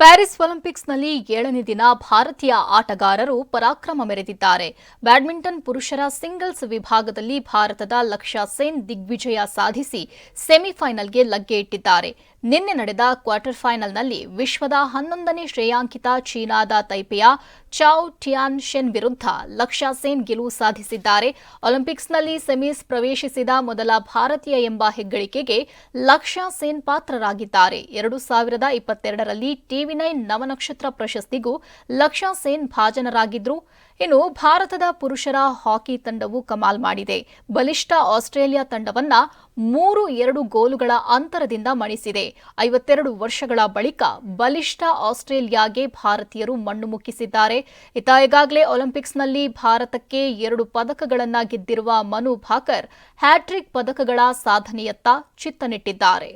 Paris ಒಲಿಂಪಿಕ್ಸ್ನಲ್ಲಿ ಏಳನೇ ದಿನ ಭಾರತೀಯ ಆಟಗಾರರು ಪರಾಕ್ರಮ ಮೆರೆದಿದ್ದಾರೆ. ಬ್ಯಾಡ್ಮಿಂಟನ್ ಪುರುಷರ ಸಿಂಗಲ್ಸ್ ವಿಭಾಗದಲ್ಲಿ ಭಾರತದ ಲಕ್ಷ್ಯ ಸೇನ್ ದಿಗ್ವಿಜಯ ಸಾಧಿಸಿ ಸೆಮಿಫೈನಲ್ಗೆ ಲಗ್ಗೆ ಇಟ್ಟಿದ್ದಾರೆ. ನಿನ್ನೆ ನಡೆದ ಕ್ವಾರ್ಟರ್ ಫೈನಲ್ನಲ್ಲಿ ವಿಶ್ವದ ಹನ್ನೊಂದನೇ ಶ್ರೇಯಾಂಕಿತ ಚೀನಾದ ತೈಪೆಯ ಚಾವ್ ಟಿಯಾನ್ ಶೆನ್ ವಿರುದ್ಧ ಲಕ್ಷ್ಯ ಸೇನ್ ಗೆಲುವು ಸಾಧಿಸಿದ್ದಾರೆ. ಒಲಿಂಪಿಕ್ಸ್ನಲ್ಲಿ ಸೆಮೀಸ್ ಪ್ರವೇಶಿಸಿದ ಮೊದಲ ಭಾರತೀಯ ಎಂಬ ಹೆಗ್ಗಳಿಕೆಗೆ ಲಕ್ಷ್ಯ ಸೇನ್ ಪಾತ್ರರಾಗಿದ್ದಾರೆ. ಎರಡು ಸಾವಿರದ ಇಪ್ಪತ್ತೆರಡರಲ್ಲಿ ಟಿವಿ ನೈನ್ ನವನಕ್ಷತ್ರ ಪ್ರಶಸ್ತಿಗೂ ಲಕ್ಷ್ಯ ಸೇನ್ ಭಾಜನರಾಗಿದ್ರು. ಇನ್ನು ಭಾರತದ ಪುರುಷರ ಹಾಕಿ ತಂಡವು ಕಮಾಲ್ ಮಾಡಿದೆ. ಬಲಿಷ್ಠ ಆಸ್ಟ್ರೇಲಿಯಾ ತಂಡವನ್ನ ಮೂರು ಎರಡು ಗೋಲುಗಳ ಅಂತರದಿಂದ ಮಣಿಸಿದೆ. ಐವತ್ತೆರಡು ವರ್ಷಗಳ ಬಳಿಕ ಬಲಿಷ್ಠ ಆಸ್ಟ್ರೇಲಿಯಾಗೆ ಭಾರತೀಯರು ಮಣ್ಣು ಮುಕ್ಕಿಸಿದ್ದಾರೆ. ಇತ್ತ ಈಗಾಗಲೇ ಒಲಿಂಪಿಕ್ಸ್ನಲ್ಲಿ ಭಾರತಕ್ಕೆ ಎರಡು ಪದಕಗಳನ್ನ ಗೆದ್ದಿರುವ ಮನು ಭಾಕರ್ ಹ್ಯಾಟ್ರಿಕ್ ಪದಕಗಳ ಸಾಧನೆಯತ್ತ ಚಿತ್ತ ನೆಟ್ಟಿದ್ದಾರೆ